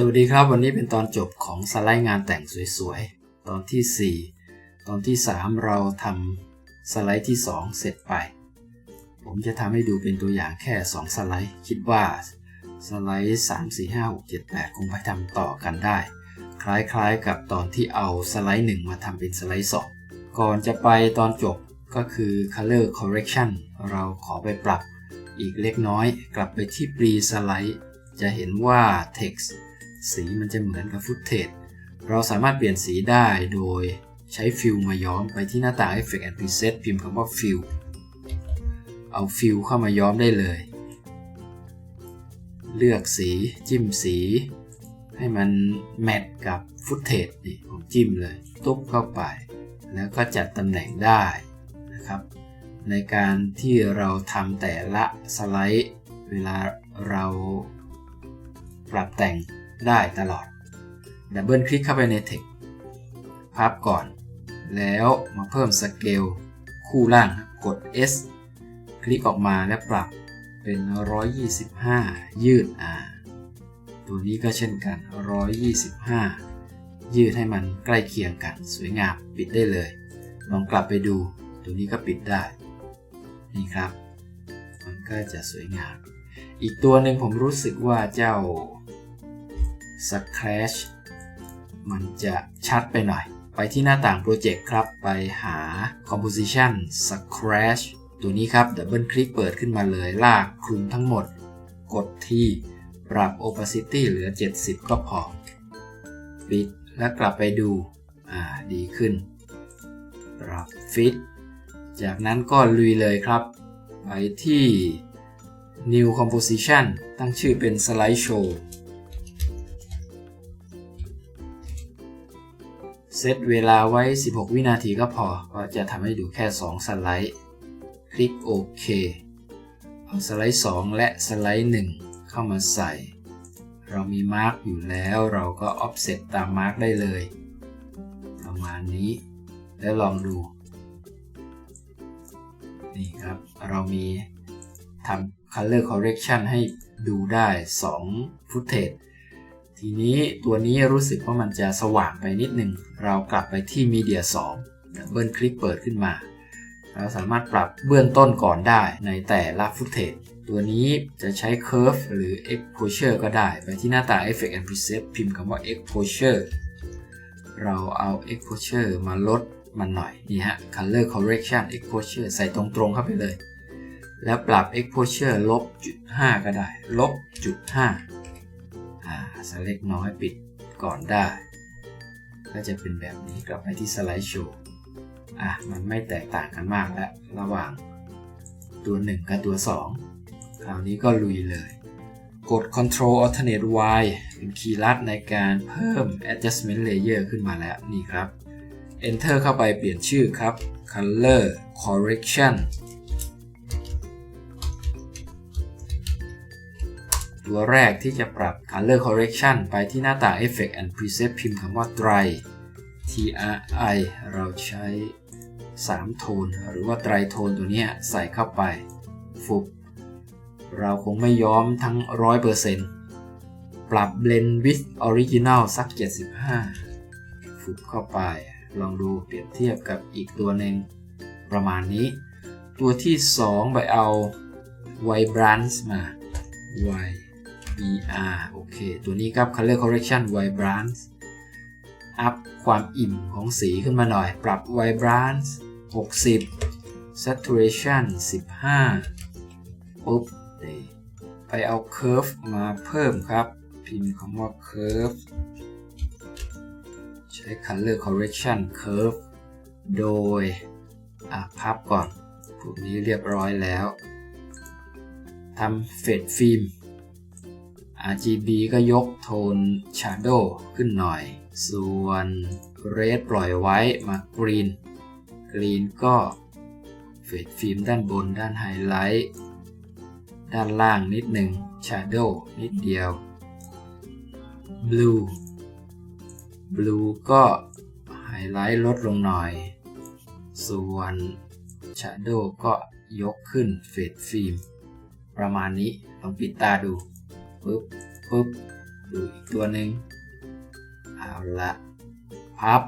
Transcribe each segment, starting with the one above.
สวัสดีครับ วันนี้เป็นตอนจบของสไลด์งานแต่งสวยๆ ตอนที่ 4 ตอนที่ 3 เราทำสไลด์ที่ 2 เสร็จไป ผมจะทำให้ดูเป็นตัวอย่างแค่ 2 สไลด์ คิดว่าสไลด์ 3 4 5 6 7 8 คงไปทำต่อกันได้ คล้ายๆกับตอนที่เอาสไลด์ 1 มาทำเป็นสไลด์ 2 ก่อนจะไปตอนจบก็คือ color correction เราขอไปปรับอีกเล็กน้อย กลับไปที่ pre slide จะเห็นว่า text สีมันจะเหมือนกับฟุตเทจเราสามารถเปลี่ยนสีได้โดยใช้ฟิลมาย้อมไปที่หน้าต่าง Effect and Preset พิมพ์คำว่าฟิลเอาฟิลเข้ามาย้อมได้เลย เลือกสีจิ้มสี ให้มันแมทกับฟุตเทจนี่ผมจิ้มเลยตุ๊บเข้าไป แล้วก็จัดตำแหน่งได้นะครับ ในการที่เราทำแต่ละสไลด์ เวลาเราปรับแต่ง ได้ตลอดดับเบิลคลิกเข้าไปใน Text พับก่อน แล้วมาเพิ่มสเกลคู่ล่างกด S คลิกออกมาและปรับเป็น 125 ยืด R ตัวนี้ก็เช่นกัน 125 ยืดให้มันใกล้เคียงกัน สวยงามปิดได้เลย ลองกลับไปดู ตัวนี้ก็ปิดได้ นี่ครับ มันก็จะสวยงาม อีกตัวหนึ่งผมรู้สึกว่าเจ้า Scratch มันจะชัดไปหน่อย ไปที่หน้าต่างโปรเจกต์ครับ ไปหา Composition Scratch ตัวนี้ครับดับเบิลคลิกเปิดขึ้นมาเลย ลากคลุมทั้งหมด กดที่ปรับ Opacity เหลือ 70 ก็พอ ปิด แล้วกลับไปดู อ่า ดีขึ้น ปรับ Fit จากนั้นก็ลุยเลยครับ ไปที่ New Composition ตั้งชื่อเป็น Slideshow เซตเวลาไว้ 16 วินาทีก็พอ ก็จะทำให้ดูแค่ 2 สไลด์ คลิกโอเค เอาสไลด์ 2 และสไลด์ 1 เข้ามาใส่ เรามีมาร์กอยู่แล้วเราก็ offset ตามมาร์กได้เลย ประมาณนี้ แล้วลองดู นี่ครับ เรามีทำ color correction ให้ดูได้ 2 footage ทีนี้ตัวนี้รู้สึกว่ามันจะสว่างไปนิดหนึ่ง เรากลับไปที่ Media 2ดับเบิลคลิกเปิดขึ้นมา เราสามารถปรับเบื้องต้นก่อนได้ในแต่ละฟุตเทจตัวนี้จะใช้ Curve หรือ Exposure ก็ได้ ไปที่หน้าตา Effect and Preset พิมพ์คำว่า Exposure เราเอา Exposure มาลดมันหน่อย นี่ฮะ Color Correction Exposure ใส่ตรงๆเข้าไปเลย แล้วปรับ Exposure ลบจุด5ก็ได้ ลบจุด5 อ่าสเล็กน้อยปิดก่อนได้ ก็จะเป็นแบบนี้กลับไปที่สไลด์โชว์อะมันไม่แตกต่างกันมากแล้วระหว่างตัว 1 กับตัว 2 คราวนี้ก็ลุยเลย กด Ctrl Alternate Y เป็นคีย์ลัดในการเพิ่ม Adjustment Layer ขึ้นมาแล้วนี่ครับ Enter เข้าไปเปลี่ยนชื่อครับ Color Correction ตัวแรกที่จะปรับ Color Correction ไปที่หน้าต่าง Effect and Preset พิมพ์คำว่า Dry TRI เราใช้ 3 โทน หรือว่าไตรโทนตัวนี้ใส่เข้าไปฟุบเราคงไม่ย้อมทั้ง 100%ปรับ Blend with Original สัก 75ฟุบเข้าไป ลองดูเปรียบเทียบกับอีกตัวหนึ่งประมาณนี้ ตัวที่ 2 ไปเอา Vibrance มา Y BR โอเค ตัวนี้ครับ Color Correction Vibrance อัพความอิ่มของสีขึ้นมาหน่อย ปรับ Vibrance 60 Saturation 15 ปุ๊บไปเอา Curve มาเพิ่มครับ พิมพ์คำว่า Curve ใช้ Color Correction Curve โดยอะพับก่อนพวกนี้เรียบร้อยแล้วทำเฟดฟิล์ม RGB ก็ยกโทน Shadow ขึ้นหน่อย ส่วน Red ปล่อยไว้มา Green Green ก็เฟดฟิล์มด้านบนด้านไฮไลท์ด้านล่างนิดหนึ่ง Shadow นิดเดียว Blue Blue ก็ไฮไลท์ลดลงหน่อย ส่วน Shadow ก็ยกขึ้นเฟดฟิล์มประมาณนี้ลองปิดตาดู ปึ๊บปึ๊บดูอีกตัวหนึ่งเอาละพับ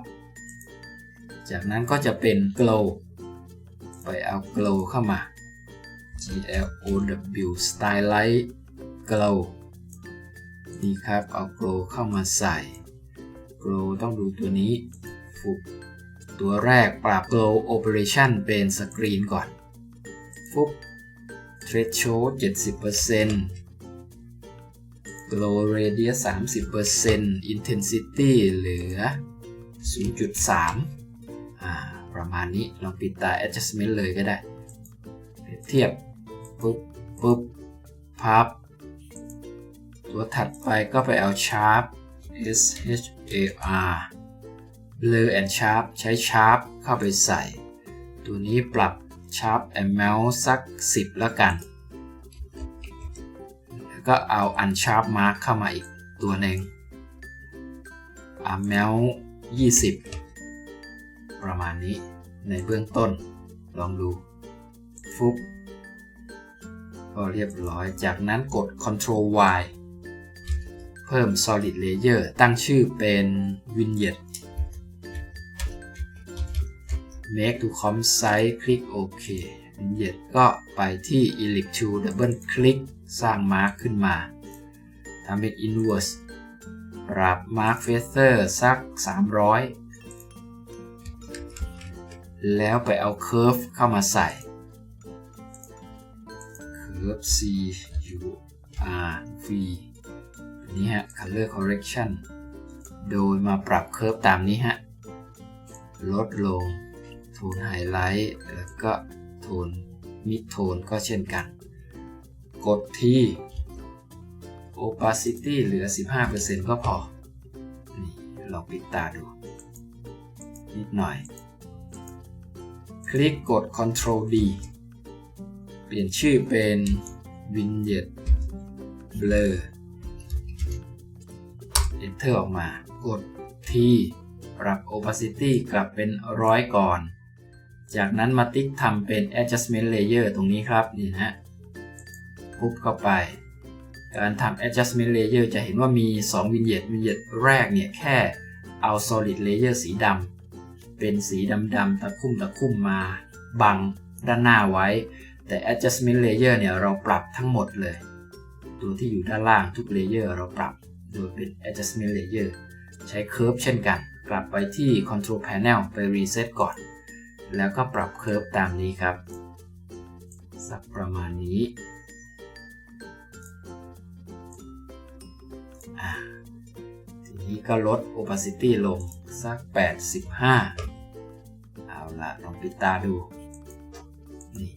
จากนั้นก็จะเป็น glow ไปเอา glow เข้ามา G L O W stylize glow นี่ครับเอา glow เข้ามาใส่ glow ต้องดูตัวนี้ฟุบตัวแรกปรับ glow operation เป็นสกรีนก่อนฟุบ threshold 70% glow radius 30% intensity เหลือ 0.3อ่าประมาณนี้ลองปิดตา adjustment เลยก็ได้เปรียบเทียบปุ๊บปุ๊บพับ ตัวถัดไปก็ไปเอา sharp S H A R blur and sharp ใช้ sharp เข้าไปใส่ ตัวนี้ปรับ sharp amount สัก 10 แล้วกัน ก็เอา unsharp mark เข้ามาอีกตัวหนึ่ง amount 20 ประมาณนี้ในเบื้องต้นลองดู ฟุบก็เรียบร้อย จากนั้นกด Ctrl Y เพิ่ม Solid Layer ตั้งชื่อเป็น Vignette Make to Com Size คลิกโอเค Vignette ก็ไปที่ Ellipse to Double Click สร้างมาร์คขึ้นมาทำเป็น Inverse ปรับ Mark Feather สัก 300 แล้วไปเอา Curve เข้ามาใส่ Curve C U R V นี่ฮะ Color Correction โดยมาปรับ Curve ตามนี้ฮะ ลดลงโทนไฮไลท์ แล้วก็ นมิดโทนก็เช่นกัน กดที่ opacity เหลือ 15%ก็พอ นี่ลองปิดตาดู นิดหน่อย คลิกกด Ctrl D เปลี่ยนชื่อเป็น Vignette Blur Enter ออกมากดที่ปรับ opacity กลับเป็นร้อยก่อน จากนั้นมาติ๊กทำเป็น adjustment layer ตรงนี้ครับนี่นะปุ๊บเข้าไป การทำ adjustment layer จะเห็นว่ามี2 vignette vignette แรกเนี่ยแค่เอา solid layer สีดำเป็นสีดำๆตะคุ่มตะคุ่มมาบังด้านหน้าไว้ แต่ adjustment layer เนี่ยเราปรับทั้งหมดเลย ตัวที่อยู่ด้านล่างทุก layer เราปรับโดยเป็น adjustment layer ใช้ curve เช่นกัน กลับไปที่ control panel ไป reset ก่อน แล้วก็ปรับ curve ตามนี้ครับ สักประมาณนี้ทีนี้ก็ลด opacity ลง สัก 85 เอาละลองปิดตาดู นี่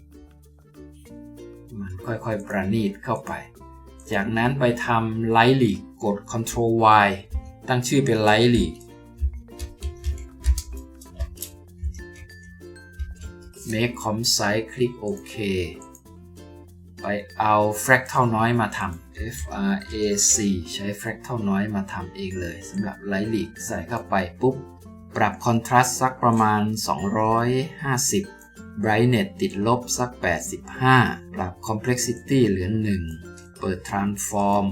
มันค่อยๆ ประณีตเข้าไป จากนั้นไปทำไลท์ลีกกด Ctrl Y ตั้งชื่อเป็นไลท์ลีก Make Com Size คลิกโอเคไปเอา Fractal น้อยมาทำ F R A C ใช้ Fractal น้อยมาทำเองเลยสำหรับไลท์ลีกใส่เข้าไปปุ๊บ ปรับ Contrast สักประมาณ 250 Brightness ติดลบสัก 85 ปรับ Complexity เหลือ 1 เปิด Transform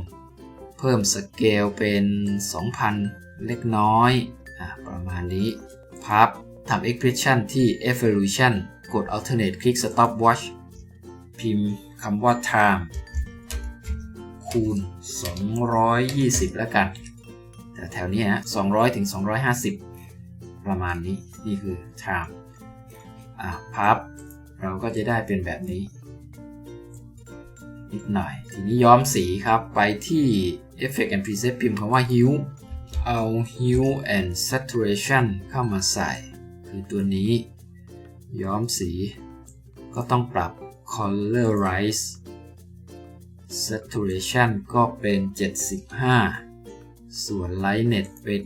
เพิ่มสเกลเป็น 2,000 เล็กน้อยอประมาณนี้ พับทำ expression ที่ evolution กด alternate คลิก stopwatch พิมพ์คำว่า time คูณ 220 แล้วกัน แต่แถวนี้ฮะ200 ถึง 250 ประมาณนี้ นี่คือ time อะพับ เราก็จะได้เป็นแบบนี้ นิดหน่อย ทีนี้ย้อมสีครับ ไปที่ Effect and Preset พิมพ์คำว่า Hue เอา Hue and Saturation เข้ามาใส่ คือตัวนี้ ย้อมสี ก็ต้องปรับ Colorize Saturation ก็เป็น 75 ส่วน Lightness เป็น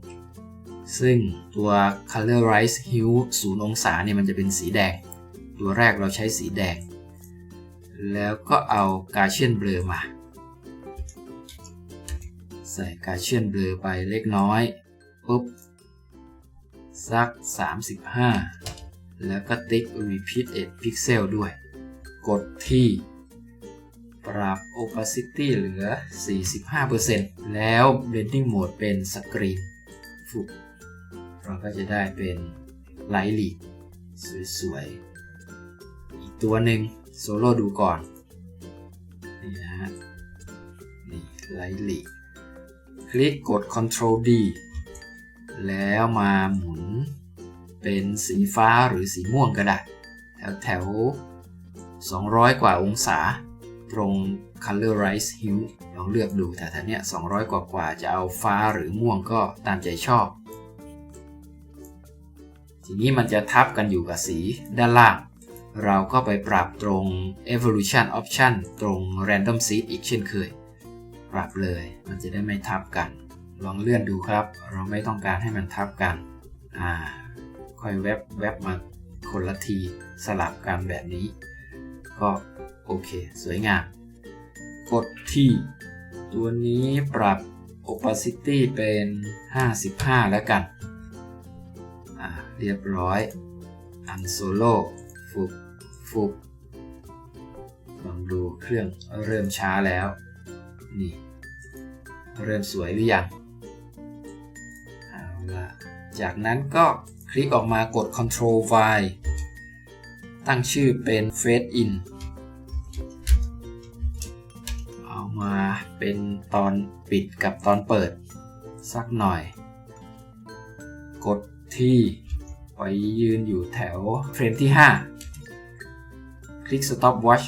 1 ซึ่งตัว Colorize Hue 0 องศาเนี่ยมันจะเป็นสีแดง ตัวแรกเราใช้สีแดง แล้วก็เอา Gaussian Blur มา ใส่ Gaussian Blur ไปเล็กน้อยปุ๊บ สัก 35 แล้วก็ติ๊ก Repeat 8 Pixel ด้วย กดที่ ปรับ opacity เหลือ 45%แล้ว blending mode เป็นสกรีนฟุกเราก็จะได้เป็นไลท์ลีดสวยๆ อีกตัวหนึ่งโซโล่ดูก่อน นี่นะฮะ นี่ไลท์ลีดคลิกกด Ctrl D แล้วมาหมุนเป็นสีฟ้าหรือสีม่วงก็ได้แถวแถวๆ200 กว่าองศา ตรง Colorize Hue ลองเลือกดูแต่ถ้าเนี้ย200 กว่ากว่าจะเอาฟ้าหรือม่วงก็ตามใจชอบ ทีนี้มันจะทับกันอยู่กับสีด้านล่าง เราก็ไปปรับตรง Evolution Option ตรง Random Seed อีกเช่นเคย ปรับเลยมันจะได้ไม่ทับกัน ลองเลื่อนดูครับ เราไม่ต้องการให้มันทับกัน อ่า ค่อยแวบแวบมาคนละทีสลับกันแบบนี้ ก็โอเค สวยงาม กดที่ ตัวนี้ปรับ opacity เป็น 55 แล้วกัน อ่า เรียบร้อย อันโซโล่ฟุบฟุบลองดูเครื่องเริ่มช้าแล้ว นี่ เริ่มสวยหรือยัง จากนั้นก็คลิกออกมากด Ctrl Y ตั้งชื่อเป็น Fade In เอามาเป็นตอนปิดกับตอนเปิด สักหน่อย กดที่ไปยืนอยู่แถวเฟรมที่ 5 คลิก Stop Watch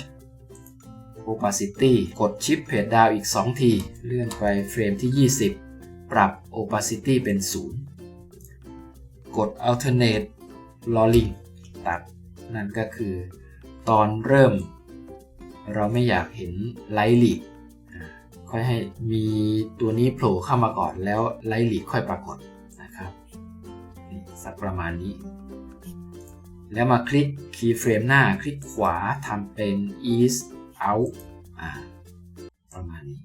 opacity กดชิปเพจดาวอีก 2 ที เลื่อนไปเฟรมที่ 20 ปรับ opacity เป็น 0 กด alternate rolling ตัด นั่นก็คือตอนเริ่ม เราไม่อยากเห็นไลท์ลีดค่อยให้มีตัวนี้โผล่เข้ามาก่อนแล้วไลท์ลีดค่อยปรากฏนะครับนี่สักประมาณนี้ แล้วมาคลิกคีย์เฟรมหน้าคลิกขวาทำเป็น east out ประมาณนี้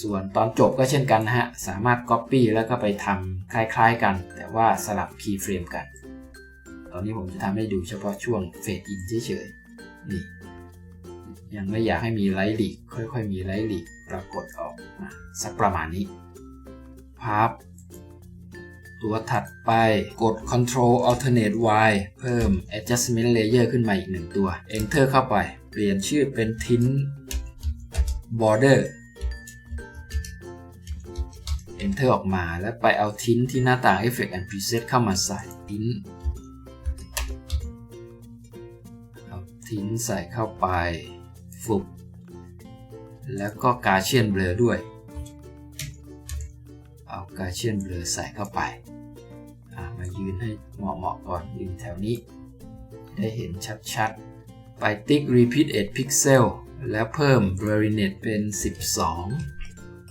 ส่วนตอนจบก็เช่นกันนะฮะ สามารถ Copy แล้วก็ไปทำคล้ายๆกัน แต่ว่าสลับคีย์เฟรมกัน ตอนนี้ผมจะทำให้ดูเฉพาะช่วงเฟดอินเฉยๆ นี่ ยังไม่อยากให้มีไลท์ลีกค่อยๆ มีไลท์ลีกปรากฏออกมาสักประมาณนี้พับตัวถัดไปกด Ctrl Alternate Y เพิ่ม Adjustment Layer ขึ้นมาอีกหนึ่งตัว Enter เข้าไป เปลี่ยนชื่อเป็น Tint Border Enter ออกมา แล้วไปเอา Tint ที่หน้าต่าง Effect and Preset เข้ามาใส่ Tint เอา Tint ใส่เข้าไปฟุบแล้วก็ Gaussian Blur ด้วย เอากาเชียนเบลอใส่เข้าไป มายืนให้เหมาะๆก่อนยืนแถวนี้ ได้เห็นชัดๆ ไปติ๊ก Repeat Edge Pixel แล้วเพิ่ม Blurriness เป็น 12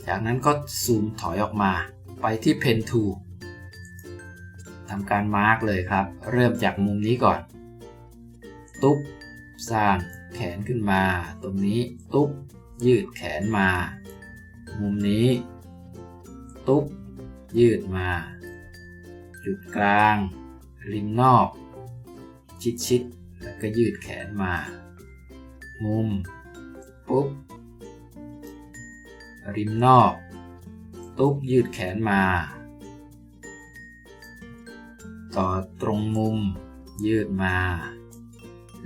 จากนั้นก็ซูมถอยออกมาไปที่ Pen Tool ทำการมาร์กเลยครับ เริ่มจากมุมนี้ก่อน ตุ๊บสร้างแขนขึ้นมา ตรงนี้ตุ๊บยืดแขนมา มุมนี้ ตุ๊บยืดมา จุดกลาง ริมนอก ชิดชิดแล้วก็ยืดแขนมา มุม ปุ๊บ ริมนอก ตุ๊บยืดแขนมา ต่อตรงมุม ยืดมา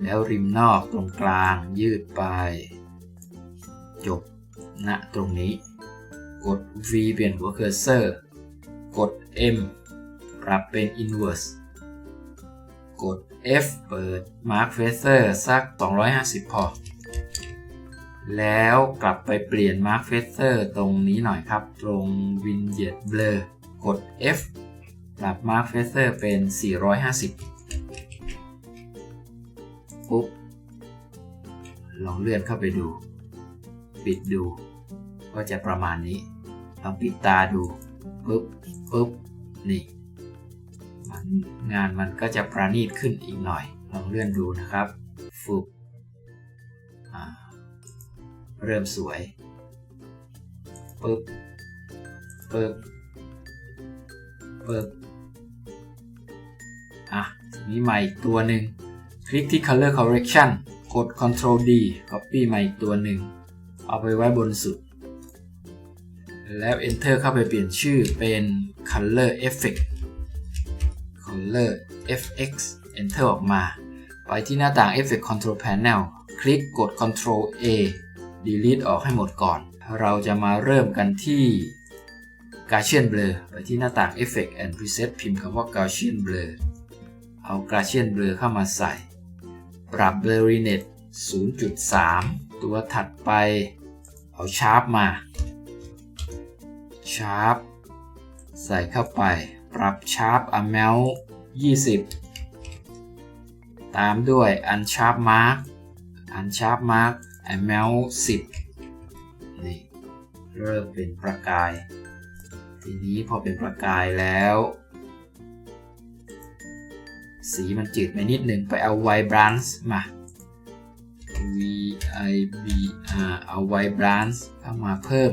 แล้วริมนอกตรงกลางยืดไป จบณตรงนี้ กด V เปลี่ยนหัวเคอร์เซอร์ กด M ปรับเป็น inverse กด F เปิด Mark Facer สัก 250 พอ แล้วกลับไปเปลี่ยน Mark Facer ตรงนี้หน่อยครับ ตรง Vignette Blur กด F ปรับ Mark Facer เป็น 450 ปุ๊บ ลองเลื่อนเข้าไปดู ปิดดู ก็จะประมาณนี้ ลองปิดตาดู ปุ๊บ ปุ๊บ นี่ งานมันก็จะประณีตขึ้นอีกหน่อย ลองเลื่อนดูนะครับฟุบ เริ่มสวยปุ๊บปุ๊บปุ๊บอะทีนี้มาอีกตัวหนึ่งคลิกที่ color correction กด Ctrl D Copy มาอีกตัวหนึ่ง เอาไปไว้บนสุด แล้ว Enter เข้าไปเปลี่ยนชื่อเป็น Color Effect Color FX Enter ออกมา ไปที่หน้าต่าง Effect Control Panel คลิกกด Ctrl A Delete ออกให้หมดก่อน เราจะมาเริ่มกันที่ Gaussian Blur ไปที่หน้าต่าง Effect and Preset พิมพ์คำว่า Gaussian Blur เอา Gaussian Blur เข้ามาใส่ ปรับ Blurriness 0.3 ตัวถัดไป เอา Sharp มา Sharp ใส่เข้าไป ปรับ Sharp Amount 20 ตามด้วย Unsharp Mark Unsharp Mark Amount 10นี่เริ่มเป็นประกาย ทีนี้พอเป็นประกายแล้ว สีมันจืดไปนิดหนึ่งไปเอา Vibrance มา V I B R เอา Vibrance เข้ามาเพิ่ม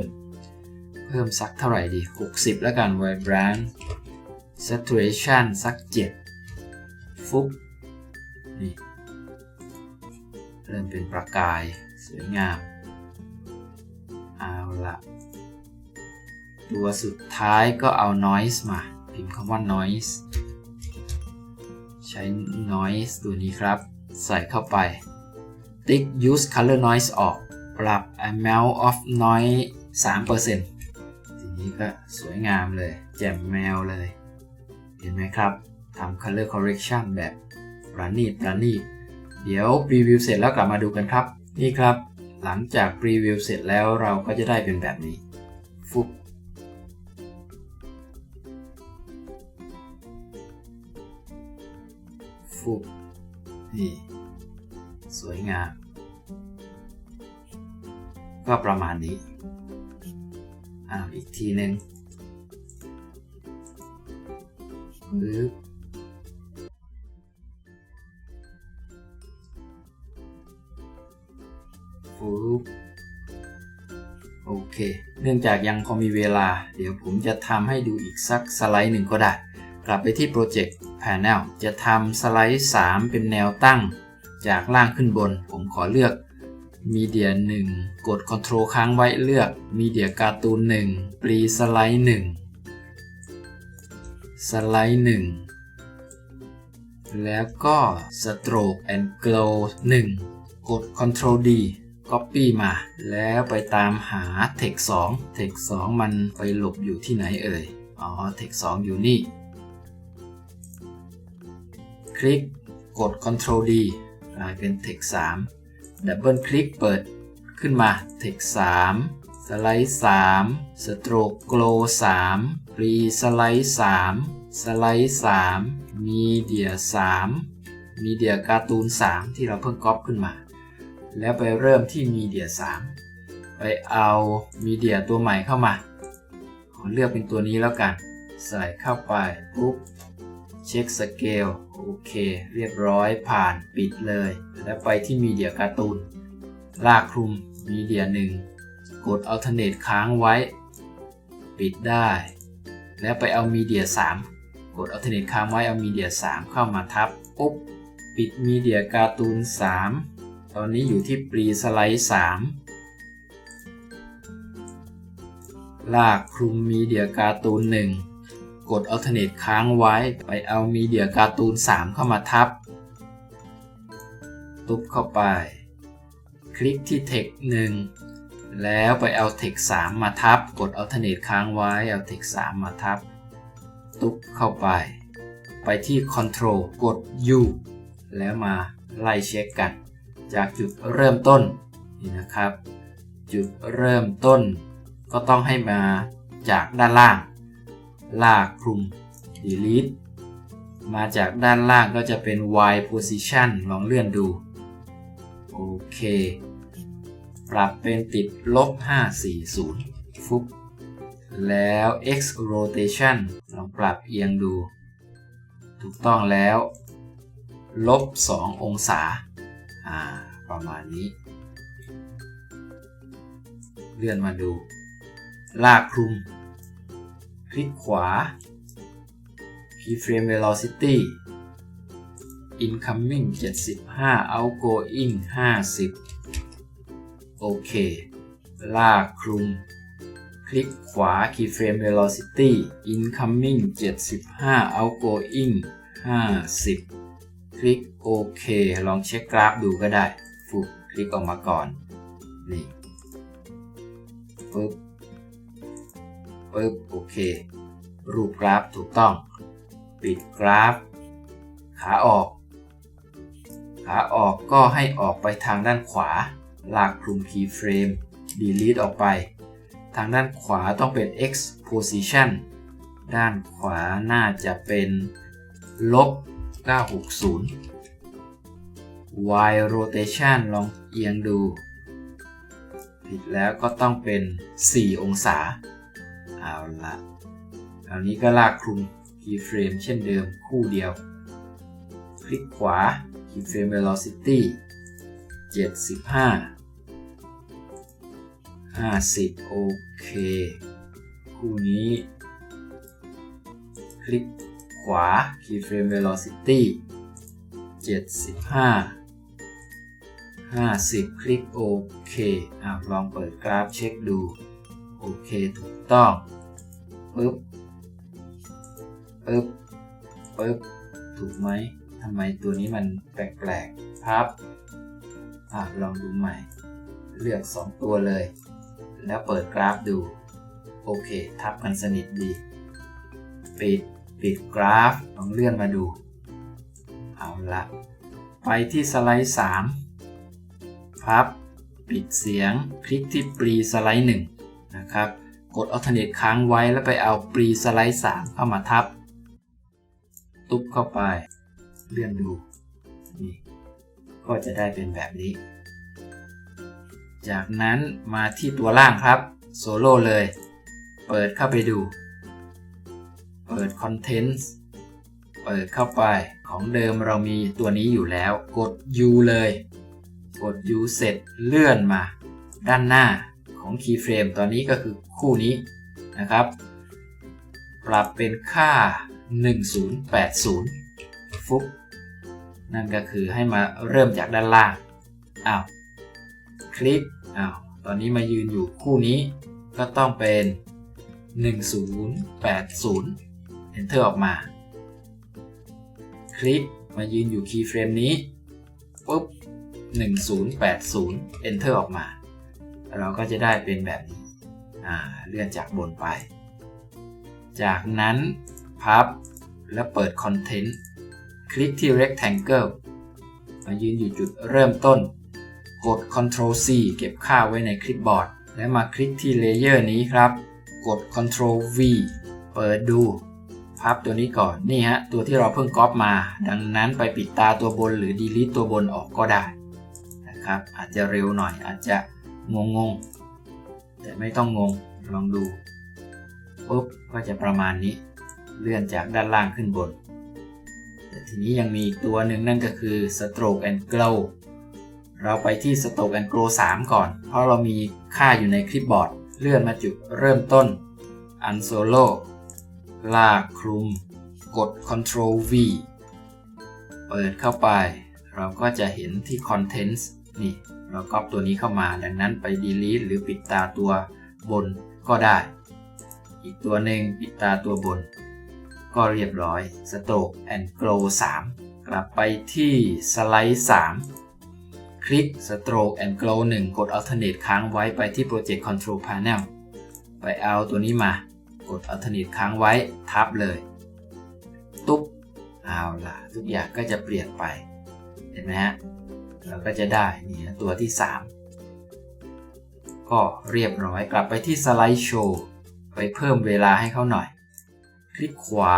เพิ่มสักเท่าไหร่ดี 60 แล้วกัน Vibrance Saturation สัก 7 ฟุบนี่เริ่มเป็นประกาย สวยงาม เอาละตัวสุดท้ายก็เอา noise มา พิมพ์คำว่า noise ใช้ noise ตัวนี้ครับ ใส่เข้าไป ติ๊ก use color noise ออก ปรับ amount of noise 3%ทีนี้ก็สวยงามเลย แจ่มแมวเลย เห็นไหมครับทำ color correction แบบประณีตประณีตเดี๋ยวรีวิวเสร็จแล้วกลับมาดูกันครับ นี่ครับ หลังจากพรีวิวเสร็จแล้วเราก็จะได้เป็นแบบนี้ฟุบฟุบนี่ สวยงาม ก็ประมาณนี้ อ้าว อีกทีหนึ่งปึ๊บ ฟุบโอเค เนื่องจากยังพอมีเวลา เดี๋ยวผมจะทำให้ดูอีกสักสไลด์หนึ่งก็ได้ กลับไปที่ Project Panel จะทำสไลด์ 3 เป็นแนวตั้ง จากล่างขึ้นบน ผมขอเลือก Media 1 กด Ctrl ค้างไว้เลือก Media การ์ตูน1ปรีสไลด์1สไลด์1แล้วก็ Stroke and Glow 1 กด Ctrl D Copy มา แล้วไปตามหา Text 2 Text 2 มันไปหลบอยู่ที่ไหนเอ่ย อ๋อ Text 2 อยู่นี่ คลิกกด Ctrl D กลายเป็น Text 3 ดับเบิลคลิกเปิดขึ้นมา Text 3 สไลด์3 Stroke Glow 3 Re สไลด์ 3 สไลด์3 Media 3 Media การ์ตูน 3 ที่เราเพิ่งก๊อปขึ้นมา แล้วไปเริ่มที่ Media 3 ไปเอามีเดียตัวใหม่เข้ามา ขอเลือกเป็นตัวนี้แล้วกัน ใส่เข้าไปปุ๊บเช็คสเกลโอเค เรียบร้อยผ่านปิดเลย แล้วไปที่มีเดียการ์ตูน ลากคลุมมีเดียหนึ่งกด alternate ค้างไว้ ปิดได้ แล้วไปเอามีเดีย3กด alternate ค้างไว้เอามีเดีย3เข้ามาทับปุ๊บปิดมีเดียการ์ตูน 3 ตอนนี้อยู่ที่ปรีสไลด์3ลากคลุมมีเดียการ์ตูน 1 กด alternate ค้างไว้ไปเอามีเดียการ์ตูน 3 เข้ามาทับ ตุบเข้าไป คลิกที่ text 1แล้วไปเอา text 3มาทับ กด alternate ค้างไว้เอา text 3มาทับ ตุบเข้าไป ไปที่ control กด u แล้วมาไล่เช็คกัน จากจุดเริ่มต้นนี่นะครับ จุดเริ่มต้น ก็ต้องให้มาจากด้านล่าง ลากคลุม delete มาจากด้านล่างก็จะเป็น y position ลองเลื่อนดู โอเค ปรับเป็นติดลบ 540 ฟุบแล้ว x rotation ลองปรับเอียงดู ถูกต้องแล้ว ลบ 2 องศา อ่า ประมาณนี้ เลื่อนมาดู ลากคลุม คลิกขวา keyframe velocity incoming 75 outgoing 50 โอเค ลากคลุม คลิกขวา keyframe velocity incoming 75 outgoing 50ค ลิกโอเคลองเช็คกราฟดูก็ได้ฟุกคลิกออกมาก่อน นี่ปึ๊บปึ๊บโอเค รูปกราฟถูกต้อง ปิดกราฟ ขาออก ขาออกก็ให้ออกไปทางด้านขวา ลากคลุม keyframe delete ออกไป ทางด้านขวาต้องเป็น x position ด้านขวาน่าจะเป็นลบ 960 y rotation ลองเอียงดู ผิดแล้วก็ต้องเป็น 4 องศา เอาละคราวนี้ก็ลากคลุม keyframe เช่นเดิมคู่เดียว คลิกขวา keyframe velocity 75 50 โอเค คู่นี้ คลิก ขวา keyframe velocity 75 50 คลิกโอเคอะลองเปิดกราฟเช็คดู โอเค ถูกต้องปึ๊บปึ๊บปึ๊บถูกไหมทำไมตัวนี้มันแปลกๆพับอะลองดูใหม่ เลือก 2 ตัวเลย แล้วเปิดกราฟดู โอเค ทับกันสนิทดี ปิด ปิดกราฟลองเลื่อนมาดู เอาละไปที่สไลด์ 3 พับ ปิดเสียง คลิกที่ปรีสไลด์ 1 นะครับ กด alternate ค้างไว้แล้วไปเอาปรีสไลด์ 3 เข้ามาทับ ตุ๊บเข้าไป เลื่อนดูนี่ก็จะได้เป็นแบบนี้ จากนั้นมาที่ตัวล่างครับ โซโล่เลย เปิดเข้าไปดู เปิด Contents เปิดเข้าไปของเดิมเรามีตัวนี้อยู่แล้ว กด U เลย กด U เสร็จเลื่อนมา ด้านหน้าของ Keyframe ตอนนี้ก็คือคู่นี้นะครับ ปรับเป็นค่า 1080 ฟุบนั่นก็คือให้มาเริ่มจากด้านล่างอ้าวคลิกอ้าวตอนนี้มายืนอยู่คู่นี้ก็ต้องเป็น 1080 Enter ออกมา คลิกมายืนอยู่ keyframe นี้ปุ๊บ1080 Enter ออกมา เราก็จะได้เป็นแบบนี้อ่าเลื่อนจากบนไป จากนั้นพับแล้วเปิด Content คลิกที่ Rectangle มายืนอยู่จุดเริ่มต้น กด Ctrl C เก็บค่าไว้ในคลิปบอร์ด และมาคลิกที่เลเยอร์นี้ครับ กด Ctrl V เปิดดู พับตัวนี้ก่อนนี่ฮะตัวที่เราเพิ่งก๊อปมา ดังนั้นไปปิดตาตัวบนหรือ delete ตัวบนออกก็ได้นะครับ อาจจะเร็วหน่อยอาจจะงงงแต่ไม่ต้องงงลองดูปุ๊บก็จะประมาณนี้ เลื่อนจากด้านล่างขึ้นบน แต่ทีนี้ยังมีตัวหนึ่งนั่นก็คือ Stroke and Glow เราไปที่ Stroke and Glow 3 ก่อน เพราะเรามีค่าอยู่ในคลิปบอร์ด เลื่อนมาจุดเริ่มต้น Unsolo ลากคลุม กด Ctrl V เปิดเข้าไป เราก็จะเห็นที่ Contents นี่ เราก๊อปตัวนี้เข้ามา ดังนั้นไป Delete หรือปิดตาตัวบนก็ได้ อีกตัวหนึ่งปิดตาตัวบน ก็เรียบร้อย Stroke and Glow 3 กลับไปที่สไลด์ 3 คลิก Stroke and Glow 1 กด Alternate ค้างไว้ไปที่ Project Control Panel ไปเอาตัวนี้มา กด Alternate ค้างไว้ทับเลย ตุ๊บเอาล่ะ ทุกอย่างก็จะเปลี่ยนไปเห็นไหมฮะเราก็จะได้นี่ตัวที่ 3 ก็เรียบร้อยกลับไปที่สไลด์โชว์ไปเพิ่มเวลาให้เขาหน่อย คลิกขวา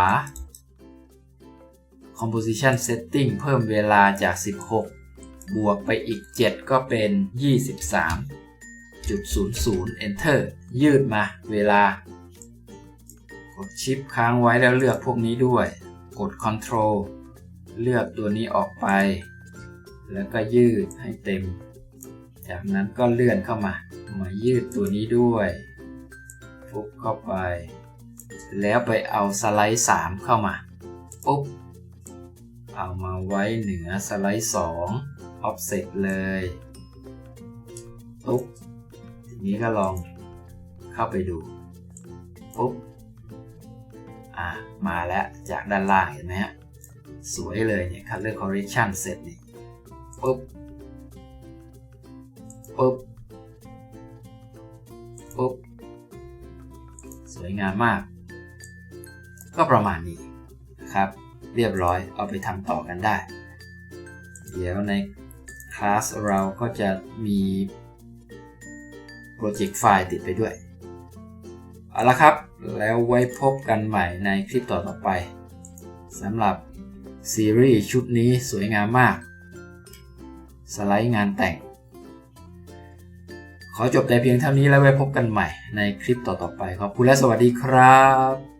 composition setting เพิ่มเวลาจาก 16 บวกไปอีก 7 ก็เป็น 23.00 enter ยืดมาเวลา กดชิปค้างไว้แล้วเลือกพวกนี้ด้วย กด control เลือกตัวนี้ออกไป แล้วก็ยืดให้เต็ม จากนั้นก็เลื่อนเข้ามา มายืดตัวนี้ด้วยฟุบเข้าไป แล้วไปเอาสไลด์ 3 เข้ามาปุ๊บเอามาไว้เหนือสไลด์ 2 offset เลยปุ๊บทีนี้ก็ลองเข้าไปดูปุ๊บ อ่ามาแล้วจากด้านล่างเห็นไหมฮะ สวยเลยเนี่ย color correction เสร็จนี่ปุ๊บปุ๊บปุ๊บสวยงามมาก ก็ประมาณนี้นะครับ เรียบร้อยเอาไปทำต่อกันได้ เดี๋ยวในคลาสเราก็จะมีโปรเจกต์ไฟล์ติดไปด้วย เอาละครับ แล้วไว้พบกันใหม่ในคลิปต่อๆไปสำหรับซีรีส์ชุดนี้สวยงามมาก สไลด์งานแต่ง ขอจบแต่เพียงเท่านี้แล้วไว้พบกันใหม่ในคลิปต่อๆไป ขอบคุณและสวัสดีครับ